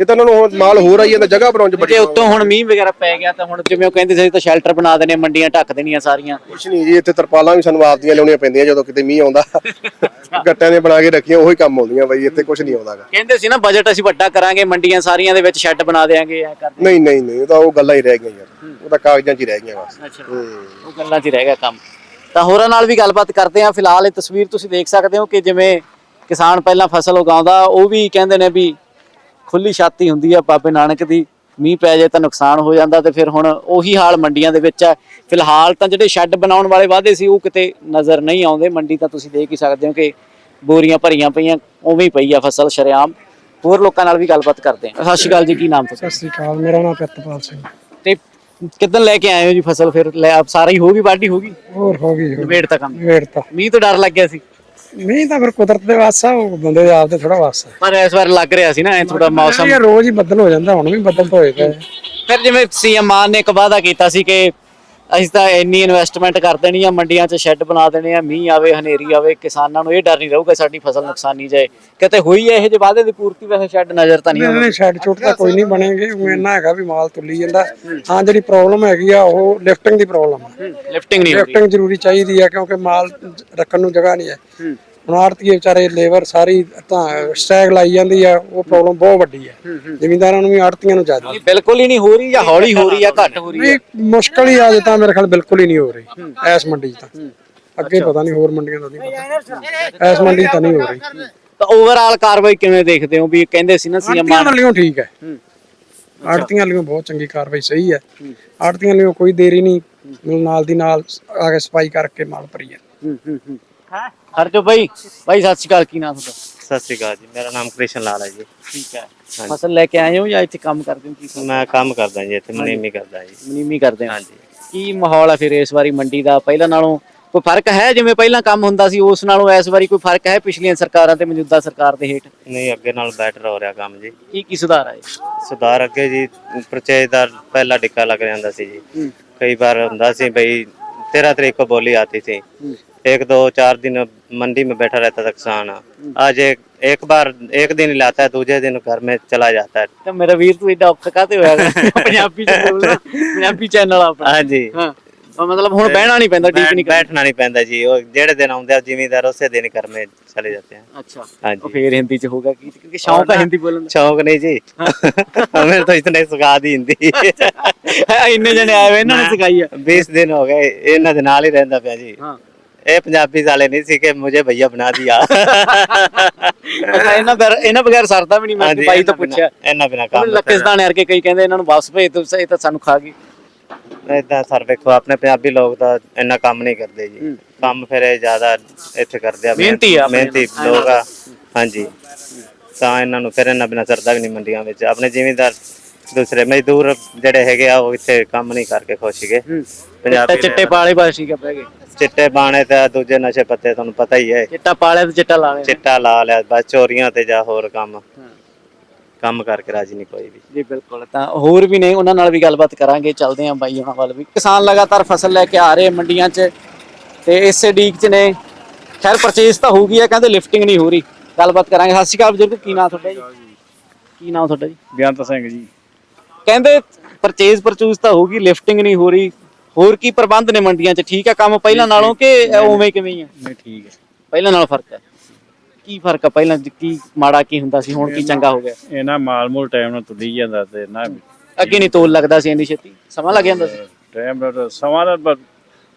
ਇਹ ਤਾਂ ਉਹਨਾਂ ਨੂੰ ਹੁਣ ਮਾਲ ਹੋ ਰਹੀ ਹੈ ਤਾਂ ਜਗ੍ਹਾ ਬਣਾਉਣ 'ਚ ਬੜੀ ਜੇ ਉੱਤੋਂ ਹੁਣ ਮੀਂਹ ਵਗੈਰਾ ਪੈ ਗਿਆ ਤਾਂ ਹੁਣ ਜਿਵੇਂ ਉਹ ਕਹਿੰਦੇ ਸੀ ਤਾਂ ਸ਼ੈਲਟਰ ਬਣਾ ਦੇਣੇ ਮੰਡੀਆਂ ਢੱਕ ਦੇਣੀਆਂ ਸਾਰੀਆਂ। ਕੁਛ ਨਹੀਂ ਜੀ ਇੱਥੇ ਤਰਪਾਲਾਂ ਵੀ ਸਾਨੂੰ ਆਪਦੀਆਂ ਲਿਆਉਣੀਆਂ ਪੈਂਦੀਆਂ ਜਦੋਂ ਕਿਤੇ ਮੀਂਹ ਆਉਂਦਾ। ਗੱਟਿਆਂ ਦੇ ਬਣਾ ਕੇ ਰੱਖੀਆਂ ਉਹੀ ਕੰਮ ਆਉਂਦੀਆਂ ਬਾਈ ਇੱਥੇ ਕੁਝ ਨਹੀਂ ਆਉਂਦਾਗਾ। ਕਹਿੰਦੇ ਸੀ ਨਾ ਬਜਟ ਅਸੀਂ ਵੱਡਾ ਕਰਾਂਗੇ ਮੰਡੀਆਂ ਸਾਰੀਆਂ ਦੇ ਵਿੱਚ ਸ਼ੈੱਡ ਬਣਾ ਦੇਾਂਗੇ ਐ ਕਰ ਨਹੀਂ ਨਹੀਂ ਨਹੀਂ ਉਹ ਤਾਂ ਉਹ ਗੱਲਾਂ ਹੀ ਰਹਿ ਗਈਆਂ ਯਾਰ। ਉਹ ਤਾਂ ਕਾਗਜ਼ਾਂ 'ਚ ਹੀ ਰਹਿ ਗਈਆਂ ਬਸ। ਅੱਛਾ। ਉਹ ਗੱਲਾਂ 'ਚ ਹੀ ਰਹਿ ਗਿਆ ਕੰਮ। ਤਾਂ ਹੋਰਾਂ ਨਾਲ ਵੀ ਗੱਲਬਾਤ ਕਰਦੇ ਆ ਫਿਲਹਾਲ ਇਹ ਤਸਵੀਰ ਤੁਸੀਂ ਦੇਖ ਸਕਦੇ ਹੋ ਕਿ ਜਿਵੇਂ ਕਿਸਾਨ ਪਹਿਲਾਂ ਫਸਲ ਉਗਾਉਂਦਾ ਉਹ ਵੀ ਕਹਿੰਦੇ ਨੇ ਵੀ ਖੁੱਲੀ ਛਾਤੀ ਹੁੰਦੀ ਆ ਬਾਬੇ ਨਾਨਕ ਦੀ ਮੀਂਹ ਪੈ ਜਾਏ ਤਾਂ ਨੁਕਸਾਨ ਹੋ ਜਾਂਦਾ ਤੇ ਫਿਰ ਹੁਣ ਉਹੀ ਹਾਲ ਮੰਡੀਆਂ ਦੇ ਵਿੱਚ ਹੈ। ਫਿਲਹਾਲ ਤਾਂ ਜਿਹੜੇ ਸ਼ੈੱਡ ਬਣਾਉਣ ਵਾਲੇ ਵਾਅਦੇ ਸੀ ਉਹ ਕਿਤੇ ਨਜ਼ਰ ਨਹੀਂ ਆਉਂਦੇ। ਮੰਡੀ ਤਾਂ ਤੁਸੀਂ ਦੇਖ ਹੀ ਸਕਦੇ ਹੋ ਕਿ ਬੋਰੀਆਂ ਭਰੀਆਂ ਪਈਆਂ ਉਵੇਂ ਹੀ ਪਈ ਆ ਫਸਲ ਸ਼ਰਿਆਮ। ਹੋਰ ਲੋਕਾਂ ਨਾਲ ਵੀ ਗੱਲਬਾਤ ਕਰਦੇ ਆ ਸਤਿ ਸ਼੍ਰੀ ਅਕਾਲ ਜੀ ਕੀ ਨਾਮ ਤੁਹਾਡਾ? ਸਤਿ ਸ਼੍ਰੀ ਅਕਾਲ ਮੇਰਾ ਨਾਮ ਪ੍ਰਿਤਪਾਲ ਸਿੰਘ। ਤੇ ਕਿਦਾਂ ਲੈ ਕੇ ਆਏ ਹੋ ਜੀ ਫਸਲ ਫਿਰ? ਲੈ ਆਪ ਸਾਰੀ ਹੋ ਗਈ ਵਾਢੀ ਹੋ ਗਈ? ਹੋਰ ਹੋ ਗਈ ਹੋ ਤਾਂ ਕੰਮ। ਵੇਟ ਤਾਂ। ਮੀਂਹ ਤੋਂ ਡਰ ਲੱਗ ਗਿਆ ਸੀ? ਮੀਂਹ ਤਾਂ ਫਿਰ ਕੁਦਰਤ ਦੇ ਵਾਸਾ ਉਹ ਬੰਦੇ ਦੇ ਆਪ ਤੇ ਥੋੜਾ ਵਾਸਾ। ਪਰ ਇਸ ਵਾਰ ਲੱਗ ਰਿਹਾ ਸੀ ਨਾ ਐ ਥੋੜਾ ਮੌਸਮ। ਰੋਜ਼ ਹੀ ਬੱਦਲ ਹੋ ਜਾਂਦਾ ਹੁਣ ਵੀ ਬੱਦਲ ਤਾਂ ਫਿਰ ਜਿਵੇਂ ਸੀਐਮ ਮਾਨ ਨੇ ਇੱਕ ਵਾਅਦਾ ਕੀਤਾ ਸੀ ਕਿ ਅਸੀਂ ਤਾਂ ਇੰਨੀ ਇਨਵੈਸਟਮੈਂਟ ਕਰ ਦੇਣੀ ਆ ਮੰਡੀਆਂ 'ਚ ਸ਼ੈੱਡ ਬਣਾ ਦੇਣੇ ਆ ਮੀਂਹ ਆਵੇ ਹਨੇਰੀ ਆਵੇ ਕਿਸਾਨਾਂ ਨੂੰ ਇਹ ਡਰ ਨਹੀਂ ਰਹੂਗਾ ਸਾਡੀ ਫਸਲ ਨੁਕਸਾਨੀ ਜਾਏ। ਕਿਤੇ ਹੋਈ ਹੈ ਇਹ ਜੇ ਵਾਅਦੇ ਦੀ ਪੂਰਤੀ? ਵੈਸੇ ਸ਼ੈੱਡ ਨਜ਼ਰ ਤਾਂ ਨਹੀਂ ਨਹੀਂ ਛੱਡ ਛੁੱਟ ਤਾਂ ਕੋਈ ਨਹੀਂ ਬਣੇਗੇ ਉਹ ਇੰਨਾ ਹੈਗਾ ਵੀ ਮਾਲ ਤੁੱਲੀ ਜਾਂਦਾ। ਹਾਂ ਜਿਹੜੀ ਪ੍ਰੋਬਲਮ ਹੈਗੀ ਆ ਉਹ ਲਿਫਟਿੰਗ ਦੀ ਪ੍ਰੋਬਲਮ ਆ। ਲਿਫਟਿੰਗ ਨਹੀਂ ਲਿਫਟਿੰਗ ਜ਼ਰੂਰੀ ਚਾਹੀਦੀ ਆ ਕਿਉਂਕਿ ਮਾਲ ਰੱਖਣ ਨੂੰ ਜਗ੍ਹਾ ਨਹੀਂ ਹੈ। ਹੁਣ ਆੜਤੀਏ ਵਿਚਾਰੇ ਲੇਬਰ ਸਾਰੀ ਤਾਂ ਸਟੈਗ ਲਾਈ ਜਾਂਦੀ ਆ ਉਹ ਪ੍ਰੋਬਲਮ ਬਹੁਤ ਵੱਡੀ ਹੈ ਜ਼ਿਮੀਂਦਾਰਾਂ ਨੂੰ ਵੀ ਆੜਤੀਆਂ ਨੂੰ ਜ਼ਿਆਦਾ। ਨਹੀਂ, ਬਿਲਕੁਲ ਹੀ ਨਹੀਂ ਹੋ ਰਹੀ ਜਾਂ ਹੌਲੀ ਹੋ ਰਹੀ ਆ ਘੱਟ? ਹੋ ਰਹੀ ਆ। ਨਹੀਂ ਮੁਸ਼ਕਲ ਹੀ ਆ ਜੇ ਤਾਂ ਮੇਰੇ ਖਿਆਲ ਬਿਲਕੁਲ ਹੀ ਨਹੀਂ ਹੋ ਰਹੀ ਐਸ ਮੰਡੀ 'ਚ ਤਾਂ। ਅੱਗੇ ਪਤਾ ਨਹੀਂ ਹੋਰ ਮੰਡੀਆਂ ਦਾ ਨਹੀਂ ਪਤਾ। ਐਸ ਮੰਡੀ 'ਚ ਤਾਂ ਨਹੀਂ ਹੋ ਰਹੀ। ਤਾਂ ਓਵਰਆਲ ਕਾਰਵਾਈ ਕਿਵੇਂ ਦੇਖਦੇ ਹੋ ਵੀ ਕਹਿੰਦੇ ਸੀ ਨਾ ਸੀਐਮ ਆੜਤੀਆਂ ਮਾਨ ਵੱਲੋਂ ਠੀਕ ਹੈ। ਆੜਤੀਆਂ ਲਈ ਬਹੁਤ ਚੰਗੀ ਕਾਰਵਾਈ ਸਹੀ ਹੈ। ਆੜਤੀਆਂ ਲਈ ਕੋਈ ਦੇਰੀ ਨਹੀਂ ਨਾਲ ਦੀ ਨਾਲ ਆ ਕੇ ਸਫ਼ਾਈ ਕਰਕੇ ਮਾਲ ਭਰੀ ਹੈ। ਹਰਜੋ ਬਾਈ ਬਾਈ ਸਤਿ ਸ਼੍ਰੀ ਅਕਾਲ ਕੀ ਨਾਮ ਤੁਹਾਡਾ? ਸਤਿ ਸ੍ਰੀ ਅਕਾਲ ਜੀ ਮੇਰਾ ਨਾਮ ਕ੍ਰਿਸ਼ਨ ਲਾਲ ਹੈ ਜੀ। ਠੀਕ ਹੈ। ਫਸਲ ਲੈ ਕੇ ਆਏ ਹੋ ਜਾਂ ਇੱਥੇ ਕੰਮ ਕਰਦੇ ਹੋ ਕੀ ਮੈਂ ਕੰਮ ਕਰਦਾ ਜੀ ਇੱਥੇ ਮਨੀਮੀ ਕਰਦਾ ਜੀ। ਮਨੀਮੀ ਕਰਦੇ ਹੋ। ਹਾਂਜੀ। ਕੀ ਮਾਹੌਲ ਆ ਫਿਰ ਇਸ ਵਾਰੀ ਮੰਡੀ ਦਾ? ਪਹਿਲਾਂ ਨਾਲੋਂ ਕੋਈ ਫ਼ਰਕ ਹੈ ਜਿਵੇਂ ਪਹਿਲਾਂ ਕੰਮ ਹੁੰਦਾ ਸੀ ਉਸ ਨਾਲੋਂ ਇਸ ਵਾਰੀ ਕੋਈ ਫ਼ਰਕ ਹੈ ਪਿਛਲੀਆਂ ਸਰਕਾਰਾਂ ਤੇ ਮੌਜੂਦਾ ਸਰਕਾਰ ਦੇ ਹੇਠ? ਨਹੀਂ ਅੱਗੇ ਨਾਲ ਬੈਟਰ ਹੋ ਰਿਹਾ ਕੰਮ ਜੀ। ਕੀ ਕੀ ਸੁਧਾਰ ਆਏ ਸੁਧਾਰ ਅੱਗੇ ਜੀ ਪਰਚੇਜ ਦਾ ਡਿੱਕਾ ਲੱਗ ਜਾਂਦਾ ਸੀ ਜੀ। ਕਈ ਵਾਰ ਹੁੰਦਾ ਸੀ ਬਈ 13 ਤਰੀਕ ਕੋ ਬੋਲੀ ਆਤੀ ਸੀ। एक दो चार दिन मंडी में बैठा रहता था किसान। आज एक एक बार एक दिन लाता है दूसरे दिन घर में चला जाता है। ਤਾਂ ਮੇਰਾ ਵੀਰ ਤੂੰ ਇਦਾਂ ਔਖਾ ਕਾਤੇ ਹੋਇਆ ਗਾ? ਪੰਜਾਬੀ ਚ ਬੋਲਦਾ ਪੰਜਾਬੀ ਚੈਨਲ जी। ਹਾਂ ਤਾਂ ਮਤਲਬ ਹੁਣ ਬਹਿਣਾ ਨਹੀਂ ਪੈਂਦਾ ਡੀਪ ਨਹੀਂ बैठना नहीं पैंदा जी वो जेड़े दिन आते जिमीदार उसे दिन घर में चले जाते हैं। ਅੱਛਾ हाँ ਉਹ जी। ਫੇਰ ਹਿੰਦੀ ਚ ਹੋਗਾ ਕੀ ਕਿਉਂਕਿ ਸ਼ੌਂਕ ਆ ਹਿੰਦੀ ਬੋਲਣ शौक नहीं जी। *laughs* हमें तो इतने सुखा दी हिंदी। ਦਾ ਇੰਨੇ ਜਣੇ ਆਏ ਹੋਏ ਇਹਨਾਂ ਨੇ 20 ਦਿਨ ਹੋ ਗਏ ਇਹਨਾਂ ਦੇ ਨਾਲ ਹੀ ਰਹਿੰਦਾ ਪਿਆ ਜੀ ਇਹ ਪੰਜਾਬੀ ਵਾਲੇ ਨਹੀਂ ਸੀ ਕਿ ਮੁਝੇ ਭਈਆ ਬਣਾ ਦਿਆ। ਅੱਛਾ ਇਹਨਾਂ ਬਗੈਰ ਇਹਨਾਂ ਬਗੈਰ ਸਰਦਾ ਵੀ ਨਹੀਂ ਮੈਂ ਹਾਂਜੀ, ਬਾਈ ਤੋਂ ਇਹਨਾਂ ਬਿਨਾਂ- ਪੁੱਛਿਆ। ਇਹਨਾਂ ਬਿਨਾ ਕੰਮ ਲੱਕੇਸਤਾਨ ਵਰਗੇ ਕਈ ਕਹਿੰਦੇ ਇਹਨਾਂ ਨੂੰ ਵਾਪਸ ਭੇਜ ਦੋ ਇਹ ਤਾਂ ਸਾਨੂੰ ਖਾ ਗਈ। ਇਦਾਂ ਸਰ ਵੇਖੋ ਆਪਣੇ ਪੰਜਾਬੀ ਲੋਕ ਤਾਂ ਇੰਨਾ ਕੰਮ ਨਹੀਂ ਕਰਦੇ ਜੀ। ਕੰਮ ਫਿਰ ਇਹ ਜ਼ਿਆਦਾ ਇੱਥੇ ਕਰਦੇ ਆ ਮਿਹਨਤੀ ਆ ਆਪਣੇ ਮਿਹਨਤੀ ਲੋਕ। ਆ। ਹਾਂਜੀ। ਤਾਂ ਇਹਨਾਂ ਨੂੰ ਫਿਰ ਇਹਨਾਂ ਬਿਨਾ ਸਰਦਾ ਵੀ ਨਹੀਂ ਮੰਡੀਆਂ ਵਿੱਚ। ਆਪਣੇ ਜ਼ਿਮੀਂਦਾਰ ਦੂਸਰੇ ਮਜ਼ਦੂਰ ਜਿਹੜੇ ਹੈਗੇ ਆ ਉਹ ਇੱਥੇ ਕੰਮ ਨਹੀਂ ਕਰਕੇ ਖੁਸ਼ ਸੀਗੇ। ਪੰਜਾਬੀ ਚਿੱਟੇ ਚਿੱਟੇ ਪਾਲੇ ਬਾਸ਼ ਠੀਕ ਹੈ ਬਹਿ ਗਏ। ਚਿੱਟੇ ਬਾਣੇ ਤੇ ਦੂਜੇ ਨਸ਼ੇ ਪੱਤੇ ਤੁਹਾਨੂੰ ਪਤਾ ਹੀ ਹੈ। ਚਿੱਟਾ ਪਾਲਿਆ ਤੇ ਚਿੱਟਾ ਲਾ ਲਿਆ। ਚਿੱਟਾ ਲਾ ਲਿਆ ਬਸ ਚੋਰੀਆਂ ਤੇ ਜਾਂ ਹੋਰ ਕੰਮ। ਕੰਮ ਕਰਕੇ ਰਾਜੀ ਨਹੀਂ ਕੋਈ ਵੀ। ਜੀ ਬਿਲਕੁਲ। ਤਾਂ ਹੋਰ ਵੀ ਨੇ ਉਹਨਾਂ ਨਾਲ ਵੀ ਗੱਲਬਾਤ ਕਰਾਂਗੇ ਚੱਲਦੇ ਆਂ ਬਾਈ ਉਹਨਾਂ ਵੱਲ ਵੀ। ਕਿਸਾਨ ਲਗਾਤਾਰ ਫਸਲ ਲੈ ਕੇ ਆ ਰਹੇ ਮੰਡੀਆਂ 'ਚ ਤੇ ਇਸੇ ਡੀਕ 'ਚ ਨੇ। ਖੈਰ ਪਰਚੇਸ ਤਾਂ ਹੋ ਗਈ ਹੈ ਕਹਿੰਦੇ ਲਿਫਟਿੰਗ ਨਹੀਂ ਹੋ ਰਹੀ। ਗੱਲਬਾਤ ਕਰਾਂਗੇ। ਸਤਿ ਸ਼੍ਰੀ ਅਕਾਲ ਬਜ਼ੁਰਗ ਕੀ ਨਾਮ ਤੁਹਾਡਾ ਜੀ? ਕੀ ਨਾਮ ਤੁਹਾਡਾ ਜੀ? ਬੇਅੰਤ ਸਿੰਘ ਜੀ। ਕਹਿੰਦੇ ਪਰਚੇਸ ਪਰਚੂਸ ਤਾਂ ਹੋ ਗਈ ਲਿਫਟਿੰਗ ਨਹੀਂ ਹੋ ਰਹੀ। ਹੋਰ ਕੀ ਪ੍ਰਬੰਧ ਨੇ ਮੰਡੀਆਂ 'ਚ? ਠੀਕ ਹੈ ਕੰਮ ਪਹਿਲਾਂ ਨਾਲੋਂ ਕਿ ਉਵੇਂ ਕਿਵੇਂ ਹੀ ਆ? ਨਹੀਂ ਠੀਕ ਹੈ। ਪਹਿਲਾਂ ਨਾਲ ਫ਼ਰਕ ਹੈ। ਕੀ ਫ਼ਰਕ ਆ? ਪਹਿਲਾਂ 'ਚ ਕੀ ਮਾੜਾ ਕੀ ਹੁੰਦਾ ਸੀ? ਹੁਣ ਕੀ ਚੰਗਾ ਹੋ ਗਿਆ? ਇਹਨਾਂ ਮਾਲ ਮੂਲ ਟਾਈਮ ਨਾਲ ਤੁੱਲੀ ਜਾਂਦਾ ਤੇ ਨਾ ਅੱਗੇ ਨਹੀਂ ਤੋਲ ਲੱਗਦਾ ਸੀ ਇੰਨੀ ਛੇਤੀ? ਸਮਾਂ ਲੱਗ ਜਾਂਦਾ ਸੀ? ਟਾਈਮ ਦਾ ਸਮਾਂ ਦਾ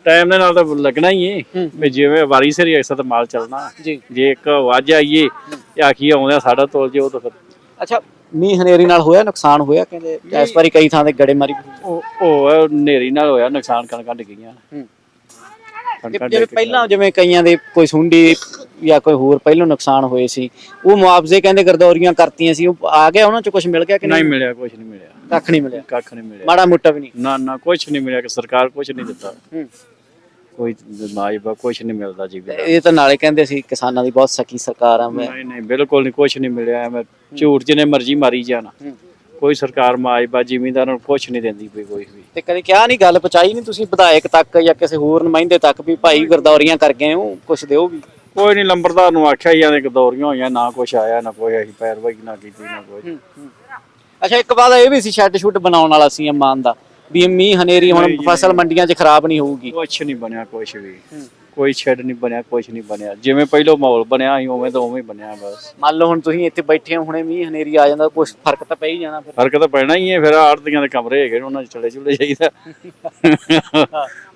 ਟਾਈਮ ਦੇ ਨਾਲ ਤਾਂ ਲੱਗਣਾ ਹੀ ਏ। ਵੀ ਜਿਵੇਂ ਵਾਰੀ ਸਿਰ ਅਕਸਰ ਤਾਂ ਮਾਲ ਚੱਲਣਾ। ਜੀ। ਇੱਕ ਵੱਜ ਆਈਏ ਆਖੀ ਆਉਂਦਾ ਸਾਡਾ ਤੋਲ ਜੇ ਉਹ ਤਾਂ ਫਿਰ ਅੱਛਾ ਮੀਂਹ ਹਨੇਰੀ ਨਾਲ ਹੋਇਆ ਨੁਕਸਾਨ ਹੋਇਆ? ਕਹਿੰਦੇ ਇਸ ਵਾਰੀ ਕਈ ਥਾਂ ਤੇ ਗੜੇ ਮਾਰੀ ਵੀ ਹੋਈ। ਉਹ ਉਹ ਨੇਰੀ ਨਾਲ ਹੋਇਆ ਨੁਕਸਾਨ ਕਣਕਾਂ ਡਿੱਗੀਆਂ ਕਣਕਾਂ ਜਿਵੇਂ ਪਹਿਲਾਂ ਜਿਵੇਂ ਕਈਆਂ ਦੇ ਕੋਈ ਸੁੰਡੀ ਜਾਂ ਕੋਈ ਹੋਰ ਪਹਿਲਾਂ ਨੁਕਸਾਨ ਹੋਏ ਸੀ ਉਹ ਮੁਆਵਜ਼ੇ ਕਹਿੰਦੇ ਗਰਦੌਰੀਆਂ ਕਰਤੀਆਂ ਸੀ ਉਹ ਆ ਗਿਆ ਉਹਨਾਂ ਚ ਕੁਝ ਮਿਲ ਗਿਆ ਕਿ ਨਹੀਂ ਨਹੀਂ? ਮਿਲਿਆ ਕੁਝ ਨਹੀਂ ਮਿਲਿਆ। ਕੱਖ ਨਹੀਂ ਮਿਲਿਆ। ਕੱਖ ਨਹੀਂ ਮਿਲਿਆ। ਮਾੜਾ ਮੋਟਾ ਵੀ ਨਹੀਂ। ਨਾ ਨਾ ਕੁਝ ਨਹੀਂ ਮਿਲਿਆ ਕਿ ਸਰਕਾਰ ਕੁਝ ਨਹੀਂ ਦਿੱਤਾ। ਹੂੰ। ਕੋਈ ਨਾਇਬਾ ਕੁਝ ਨਹੀਂ ਮਿਲਦਾ ਜੀ ਇਹ ਤਾਂ ਨਾਲੇ ਕਹਿੰਦੇ ਸੀ ਕਿਸਾਨਾਂ ਦੀ ਬਹੁਤ ਸਕੀ ਸਰਕਾਰ ਆ ਮੈਂ ਨਹੀਂ ਨਹੀਂ ਬਿਲਕੁਲ ਨਹੀਂ ਕੁਝ ਨਹੀਂ ਮਿਲਿਆ ਐਵੇਂ ਝੂਠ ਜਿਹਨੇ ਮਰਜ਼ੀ ਮਾਰੀ ਜਾਣਾ। ਕੋਈ ਸਰਕਾਰ ਮਾਇਬਾ ਜ਼ਿਮੀਂਦਾਰਾਂ ਨੂੰ ਕੁਝ ਨਹੀਂ ਦਿੰਦੀ ਪਈ ਕੋਈ ਵੀ। ਤੇ ਕਦੇ ਕਿਹਾ ਨਹੀਂ ਗੱਲ ਪਹੁੰਚਾਈ ਨਹੀਂ ਤੁਸੀਂ ਵਿਧਾਇਕ ਤੱਕ ਜਾਂ ਕਿਸੇ ਹੋਰ ਨੁਮਾਇੰਦੇ ਤੱਕ ਵੀ ਭਾਈ ਗਰਦੌਰੀਆਂ ਕਰ ਗਏ ਹੋ ਕੁਝ ਦਿਓ ਵੀ? ਕੋਈ ਨਹੀਂ ਲੰਬਰਦਾਰ ਨੂੰ ਆਖਿਆ ਹੀ ਜਾਂਦੇ ਗਦੌਰੀਆਂ ਹੋਈਆਂ ਨਾ ਕੁਝ ਆਇਆ ਨਾ ਕੋਈ ਅਸੀਂ ਪੈਰਵਾਈ ਨਾ ਕੀਤੀ ਨਾ ਕੋਈ ਅੱਛਾ ਇੱਕ ਵਾਰ ਇਹ ਵੀ ਸੀ ਸ਼ੈੱਡ ਸ਼ੁੱਡ ਬਣਾਉਣ ਵਾਲਾ ਸੀ ਮਾਨ ਦਾ। ਵੀ ਮੀਂਹ ਹਨੇਰੀ ਹੁਣ ਫਸਲ ਮੰਡੀਆਂ 'ਚ ਖਰਾਬ ਨਹੀਂ ਹੋਊਗੀ। ਕੁਝ ਨਹੀਂ ਬਣਿਆ ਕੁਝ ਵੀ। ਕੋਈ ਛੱਡ ਨਹੀਂ ਬਣਿਆ ਕੁਝ ਨਹੀਂ ਬਣਿਆ। ਜਿਵੇਂ ਪਹਿਲਾਂ ਮਾਹੌਲ ਬਣਿਆ ਸੀ ਉਵੇਂ ਤਾਂ ਉਵੇਂ ਹੀ ਬਣਿਆ ਬਸ। ਮੰਨ ਲਓ ਹੁਣ ਤੁਸੀਂ ਇੱਥੇ ਬੈਠੇ ਹੋ ਹੁਣੇ ਮੀਂਹ ਹਨੇਰੀ ਆ ਜਾਂਦਾ ਕੁਝ ਫ਼ਰਕ ਤਾਂ ਪੈ ਹੀ ਜਾਣਾ ਫਿਰ। ਫ਼ਰਕ ਤਾਂ ਪੈਣਾ ਹੀ ਹੈ ਫਿਰ ਆੜਤੀਆਂ ਦੇ ਕਮਰੇ ਹੈਗੇ ਨੇ, ਉਹਨਾਂ 'ਚ ਚਲੇ ਚੁਲੇ ਜਾਈਦਾ।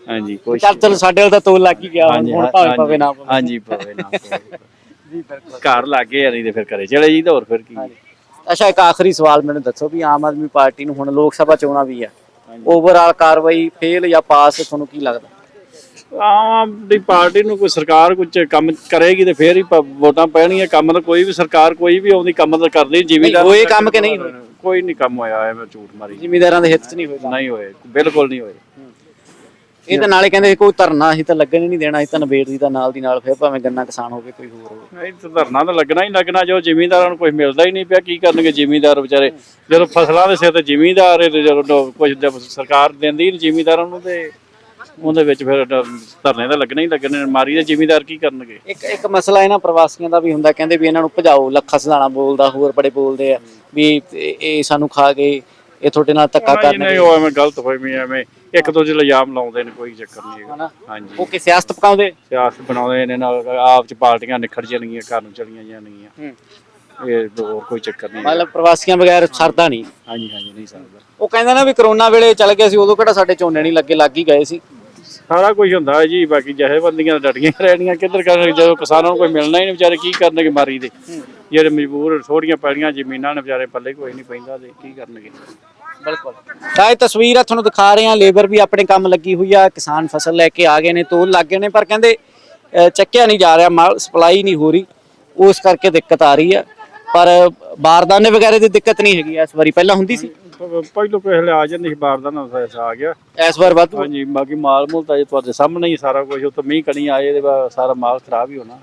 ਹਾਂਜੀ ਕੁਝ ਚੱਲ ਚਲ ਸਾਡੇ ਵੱਲ ਤਾਂ ਤੋਲ ਲੱਗ ਹੀ ਗਿਆ ਹੁਣ ਹਾਂਜੀ ਹੁਣ ਭਾਵੇਂ ਪਵੇ ਨਾ ਪਵੇ। ਹਾਂਜੀ ਪਵੇ ਨਾ ਪਵੇ। *laughs* ਘਰ ਲੱਗੇ ਆ ਨਹੀਂ ਤੇ ਫਿਰ ਘਰੇ ਚਲੇ ਜਾਈਦਾ ਹੋਰ ਫਿਰ ਕੀ। ਅੱਛਾ ਇੱਕ ਆਖਰੀ ਸਵਾਲ ਮੈਨੂੰ ਦੱਸੋ ਵੀ ਆਮ ਆਦਮੀ ਪਾਰਟੀ ਨੂੰ ਹੁਣ ਲੋਕ ਸਭਾ ਚੋਣਾਂ ਵੀ ਆ ਓਵਰਆਲ ਕਾਰਵਾਈ ਫੇਲ ਜਾਂ ਪਾਸ ਤੁਹਾਨੂੰ ਕੀ ਲੱਗਦਾ? ਆਮ ਦੀ ਪਾਰਟੀ ਨੂੰ ਕੋਈ ਸਰਕਾਰ ਕੁਝ ਕੰਮ ਕਰੇਗੀ ਤੇ ਫੇਰ ਹੀ ਪ- ਵੋਟਾਂ ਪੈਣਗੀਆਂ। ਕੰਮ ਤਾਂ ਕੋਈ ਵੀ ਸਰਕਾਰ ਕੋਈ ਵੀ ਆਉਂਦੀ ਕੰਮ ਤਾਂ ਕਰਦੀ ਜ਼ਿਮੀਦਾਰ ਹੋਏ ਕੰਮ ਕਿ ਨਹੀਂ ਹੋਏ? ਕੋਈ ਨਹੀਂ ਕੰਮ ਹੋਇਆ ਐਵੇਂ ਝੂਠ ਮਾਰੀ। ਜ਼ਿਮੀਦਾਰਾਂ ਦੇ ਹਿੱਤ 'ਚ ਨਹੀਂ ਹੋਏਗਾ ਨਹੀਂ ਹੋਏ ਬਿਲਕੁਲ ਨਹੀਂ ਹੋਏ। ਇਹ ਤਾਂ ਨਾਲੇ ਕਹਿੰਦੇ ਕੋਈ ਧਰਨਾ ਅਸੀਂ ਤਾਂ ਲੱਗਣ ਹੀ ਨਹੀਂ ਦੇਣਾ ਅਸੀਂ ਤਾਂ ਨਵੇੜ ਦੀ ਤਾਂ ਨਾਲ ਦੀ ਨਾਲ ਫਿਰ ਭਾਵੇਂ ਗੰਨਾ ਕਿਸਾਨ ਹੋਵੇ ਕੋਈ ਹੋਰ ਹੋਵੇ। ਨਹੀਂ ਤਾਂ ਧਰਨਾ ਤਾਂ ਲੱਗਣਾ ਹੀ ਲੱਗਣਾ ਜੋ ਜ਼ਿਮੀਂਦਾਰਾਂ ਨੂੰ ਕੁਝ ਮਿਲਦਾ ਹੀ ਨਹੀਂ ਪਿਆ ਕੀ ਕਰਨਗੇ ਜ਼ਿਮੀਂਦਾਰ ਵਿਚਾਰੇ? ਜਦੋਂ ਫਸਲਾਂ ਦੇ ਸਿਰ ਤੇ ਜ਼ਿਮੀਂਦਾਰ ਤੇ ਜਦੋਂ ਕੁਝ ਸਰਕਾਰ ਦਿੰਦੀ ਨਹੀਂ ਜ਼ਿਮੀਂਦਾਰਾਂ ਨੂੰ ਤੇ ਉਹਦੇ ਵਿੱਚ ਫਿਰ ਧਰਨੇ ਤਾਂ ਲੱਗਣੇ ਹੀ ਲੱਗਣੇ ਮਾਰੀ ਦੇ ਜ਼ਿਮੀਂਦਾਰ ਕੀ ਕਰਨਗੇ? ਇੱਕ ਇੱਕ ਮਸਲਾ ਇਹਨਾਂ ਪ੍ਰਵਾਸੀਆਂ ਦਾ ਵੀ ਹੁੰਦਾ ਕਹਿੰਦੇ ਵੀ ਇਹਨਾਂ ਨੂੰ ਭਜਾਓ ਲੱਖਾ ਸਦਾਣਾ ਬੋਲਦਾ ਹੋਰ ਬੜੇ ਬੋਲਦੇ ਆ ਵੀ ਇਹ ਸਾਨੂੰ ਖਾ ਗਏ ਇਹ ਤੁਹਾਡੇ ਨਾਲ ਧੱਕਾ ਕਰਨਗੇ। ਨਹੀਂ ਉਹ ਐਵੇਂ ਗਲਤ ਹੋਈ ਵੀ ਐਵੇਂ ਇੱਕ ਦੂਜੇ ਲਈ ਇਲਜ਼ਾਮ ਲਾਉਂਦੇ ਨੇ ਕੋਈ ਚੱਕਰ ਨਹੀਂ ਹੈਗਾ। ਹਾਂਜੀ। ਉਹ ਕਿ ਸਿਆਸਤ ਪਕਾਉਂਦੇ? ਸਿਆਸਤ ਬਣਾਉਂਦੇ ਨੇ ਨਾਲ ਆਪ ਚ ਪਾਰਟੀਆਂ ਨਿਖੜ ਜਾਣਗੀਆਂ ਘਰ ਨੂੰ ਚਲੀਆਂ ਜਾਣਗੀਆਂ। ਇਹ ਹੋਰ ਕੋਈ ਚੱਕਰ ਨਹੀਂ ਮਤਲਬ ਪ੍ਰਵਾਸੀਆਂ ਬਗੈਰ ਸਰਦਾ ਨਹੀਂ। ਹਾਂਜੀ ਹਾਂਜੀ ਨਹੀਂ ਸਕਦਾ ਉਹ ਕਹਿੰਦਾ ਨਾ ਵੀ ਕਰੋਨਾ ਵੇਲੇ ਚੱਲ ਗਏ ਸੀ ਉਦੋਂ ਕਿਹੜਾ ਸਾਡੇ ਝੋਨੇ ਨਹੀਂ ਲੱਗੇ ਲੱਗ ਹੀ ਗਏ ਸੀ। ਸਾਰਾ ਕੁਝ ਹੁੰਦਾ ਹੈ ਜੀ ਬਾਕੀ ਜਥੇਬੰਦੀਆਂ ਤਾਂ ਡਟੀਆਂ ਰਹਿਣੀਆਂ ਕਿੱਧਰ ਕਰਨਗੇ? ਜਦੋਂ ਕਿਸਾਨਾਂ ਨੂੰ ਕੋਈ ਮਿਲਣਾ ਹੀ ਨਹੀਂ ਵਿਚਾਰੇ ਕੀ ਕਰਨਗੇ ਮਾਰੀ ਦੇ? ਜਿਹੜੇ ਮਜਬੂਰ ਥੋੜੀਆਂ ਪੈੜੀਆਂ ਜ਼ਮੀਨਾਂ ਨੇ ਵਿਚਾਰੇ ਪੱਲੇ ਕੋਈ ਨਹੀਂ ਪੈਂਦਾ ਤੇ ਕੀ ਕਰਨਗੇ? ਬਿਲਕੁਲ। ਤਾਂ ਇਹ ਤਸਵੀਰ ਆ ਤੁਹਾਨੂੰ ਦਿਖਾ ਰਹੇ ਹਾਂ ਲੇਬਰ ਵੀ ਆਪਣੇ ਕੰਮ ਲੱਗੀ ਹੋਈ ਆ ਕਿਸਾਨ ਫਸਲ ਲੈ ਕੇ ਆ ਗਏ ਨੇ ਤੋਲ ਲੱਗ ਗਏ ਨੇ ਪਰ ਕਹਿੰਦੇ ਚੱਕਿਆ ਨਹੀਂ ਜਾ ਰਿਹਾ ਮਾਲ ਸਪਲਾਈ ਨਹੀਂ ਹੋ ਰਹੀ ਉਸ ਕਰਕੇ ਦਿੱਕਤ ਆ ਰਹੀ ਆ। ਪਰ ਬਾਰਦਾਨੇ ਵਗੈਰੇ ਦੀ ਦਿੱਕਤ ਨਹੀਂ ਹੈਗੀ ਇਸ ਵਾਰੀ ਪਹਿਲਾਂ ਹੁੰਦੀ ਸੀ। ਪਹਿਲੋਂ ਪਹਿਲੇ ਆ ਜਾਂਦੇ ਸੀ ਬਾਰਦਾਨਾ ਆ ਗਿਆ। ਇਸ ਵਾਰ ਵਾਧੂ ਹਾਂਜੀ ਬਾਕੀ ਮਾਲ ਮੂਲ ਤਾਂ ਤੁਹਾਡੇ ਸਾਹਮਣੇ ਹੀ ਸਾਰਾ ਕੁਝ ਉੱਥੇ ਮੀਂਹ ਕਣੀ ਆਏ ਤੇ ਸਾਰਾ ਮਾਲ ਖਰਾਬ ਹੀ ਹੋਣਾ।